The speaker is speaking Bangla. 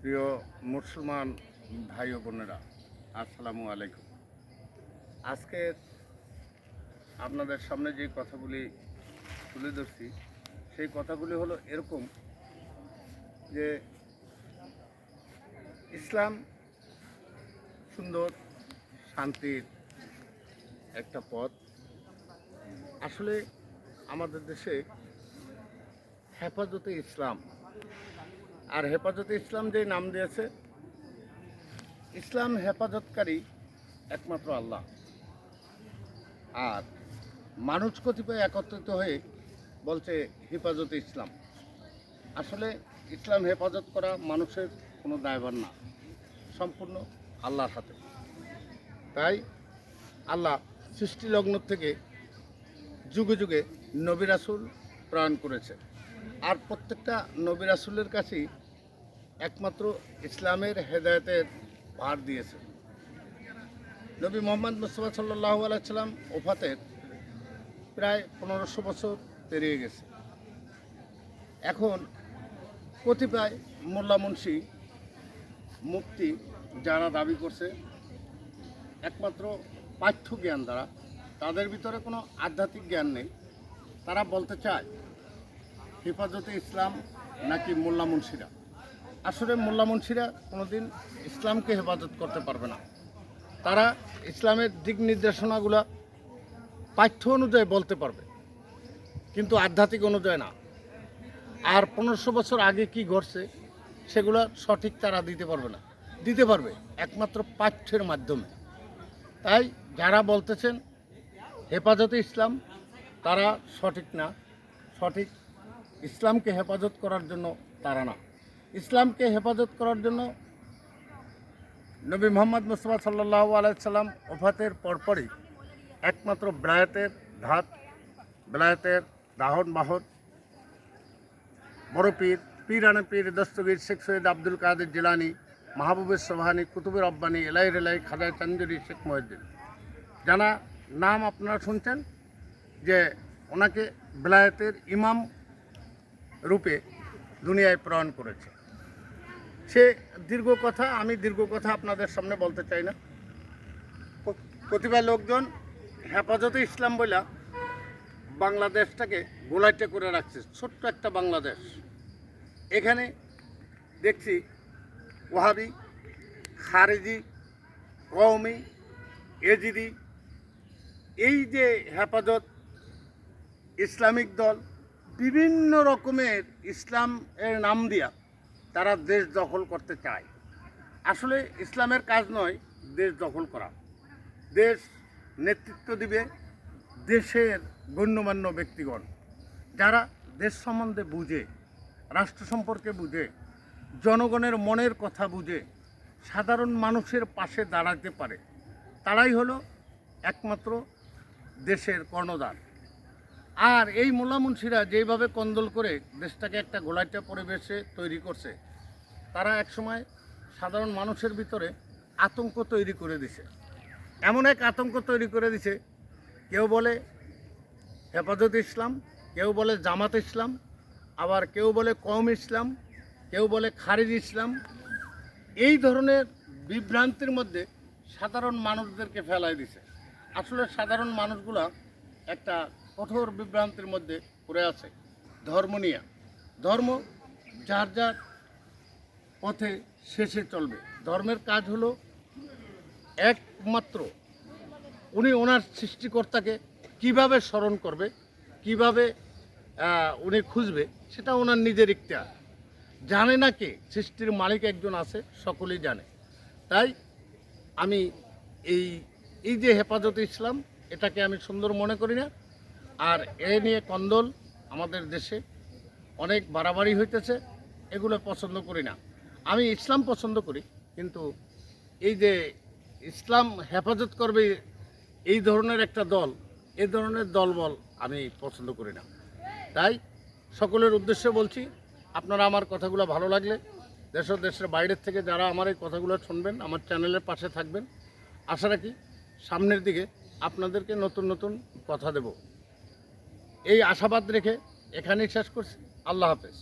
প্রিয় মুসলমান ভাই ও বোনেরা, আসসালামু আলাইকুম। আজকে আপনাদের সামনে যে কথাগুলি তুলে ধরছি, সেই কথাগুলি হলো এরকম যে ইসলাম সুন্দর, শান্তির একটা পথ। আসলে আমাদের দেশে হেফাজতে ইসলাম আর হেফাজতে ইসলাম যে নাম দিয়েছে, ইসলাম হেফাজতকারী একমাত্র আল্লাহ। আর মানুষ কতিপয় একত্রিত হয়ে বলছে হেফাজতে ইসলাম। আসলে ইসলাম হেফাজত করা মানুষের কোনো দায়ভার না, সম্পূর্ণ আল্লাহর হাতে। তাই আল্লাহ সৃষ্টিলগ্ন থেকে যুগে যুগে নবী রাসূল প্রেরণ করেছে আর প্রত্যেকটা নবী রাসূলের কাছেই একমাত্র ইসলামের হেদায়েতের ভার দিয়েছে। নবী মোহাম্মদ মুস্তফা সাল্লাহ আলাইসাল্লাম ওফাতের প্রায় পনেরোশো বছর পেরিয়ে গেছে। এখন কতিপয় মোল্লা মুন্সি মুক্তি যারা দাবি করছে, একমাত্র পাঠ্য জ্ঞান দ্বারা, তাদের ভিতরে কোনো আধ্যাত্মিক জ্ঞান নেই। তারা বলতে চায় হেফাজতে ইসলাম নাকি মোল্লা মুন্সিরা? আসলে মোল্লা মুন্সিরা কোনোদিন ইসলামকে হেফাজত করতে পারবে না। তারা ইসলামের দিক নির্দেশনাগুলো পাঠ্য অনুযায়ী বলতে পারবে, কিন্তু আধ্যাত্মিক অনুযায়ী না। আর পনেরোশো বছর আগে কি ঘটছে, সেগুলো সঠিক তারা দিতে পারবে না। দিতে পারবে একমাত্র পাঠ্যের মাধ্যমে। তাই যারা বলতেছেন হেফাজতে ইসলাম, তারা সঠিক না, সঠিক ইসলামকে হেফাজত করার জন্য তারা না। ইসলামকে হেফাজত করার জন্য নবী মোহাম্মদ মুস্তফা সাল্লাহ আলাইসাল্লাম ওফাতের পরপরই একমাত্র বেলায়েতের ধাত, বেলায়েতের দাহন বাহন, বড় পীর পীর পীরানে পীর, দস্তগীর শেখ সৈয়দ আব্দুল কাদের জিলানি, মাহবুবের সোহানি, কুতুবের রব্বানি এলাই রেলাই খাজায় চন্দুরি শেখ মহিউদ্দিন। জানা নাম আপনারা শুনছেন যে ওনাকে বেলায়েতের ইমাম রূপে দুনিয়ায় প্রেরণ করেছে। সে দীর্ঘ কথা, আমি দীর্ঘ কথা আপনাদের সামনে বলতে চাই না। কতিপয় লোকজন হেফাজতে ইসলাম বইলা বাংলাদেশটাকে গোলাইটে করে রাখছে, ছোট্ট একটা বাংলাদেশ। এখানে দেখছি ওহাবি, খারেজি, কওমি, এজিদি, এই যে হেফাজত ইসলামিক দল বিভিন্ন রকমের ইসলাম এর নাম দিয়া তারা দেশ দখল করতে চায়। আসলে ইসলামের কাজ নয় দেশ দখল করা। দেশ নেতৃত্ব দিবে দেশের গণ্যমান্য ব্যক্তিগণ। যারা দেশ সম্বন্ধে বুঝে, রাষ্ট্র সম্পর্কে বুঝে, জনগণের মনের কথা বুঝে, সাধারণ মানুষের পাশে দাঁড়াতে পারে, তারাই হলো একমাত্র দেশের কর্ণধার। আর এই মোল্লা মুন্সিরা যেইভাবে কন্দল করে দেশটাকে একটা গোলাইটা পরিবেশে তৈরি করছে, তারা একসময় সাধারণ মানুষের ভিতরে আতঙ্ক তৈরি করে দিছে। এমন এক আতঙ্ক তৈরি করে দিছে, কেউ বলে হেফাজত ইসলাম, কেউ বলে জামাত ইসলাম, আবার কেউ বলে কম ইসলাম, কেউ বলে খারিজ ইসলাম। এই ধরনের বিভ্রান্তির মধ্যে সাধারণ মানুষদেরকে ফেলাই দিছে। আসলে সাধারণ মানুষগুলা একটা কঠোর বিভ্রান্তির মধ্যে পড়ে আছে। ধর্ম নিয়ে। ধর্ম যার যার পথে শেষে চলবে। ধর্মের কাজ হলো একমাত্র উনি ওনার সৃষ্টিকর্তাকে কীভাবে স্মরণ করবে, কীভাবে উনি খুঁজবে, সেটা ওনার নিজের ইখতিয়ার। জানে না কে সৃষ্টির মালিক একজন আছে, সকলেই জানে। তাই আমি এই এই যে হেফাজতে ইসলাম, এটাকে আমি সুন্দর মনে করি না। আর এ নিয়ে কন্দল আমাদের দেশে অনেক বাড়াবাড়ি হইতেছে, এগুলো পছন্দ করি না। আমি ইসলাম পছন্দ করি, কিন্তু এই যে ইসলাম হেফাজত করবে এই ধরনের একটা দল এই ধরনের দলবল আমি পছন্দ করি না। তাই সকলের উদ্দেশ্যে বলছি, আপনারা আমার কথাগুলো ভালো লাগলে দেশ দেশের বাইরের থেকে যারা আমার এই কথাগুলো শুনবেন, আমার চ্যানেলের পাশে থাকবেন, আশা রাখি সামনের দিকে আপনাদেরকে নতুন নতুন কথা দেব। এই আশাবাদ রেখে এখানেই শেষ করছি। আল্লাহ হাফেজ।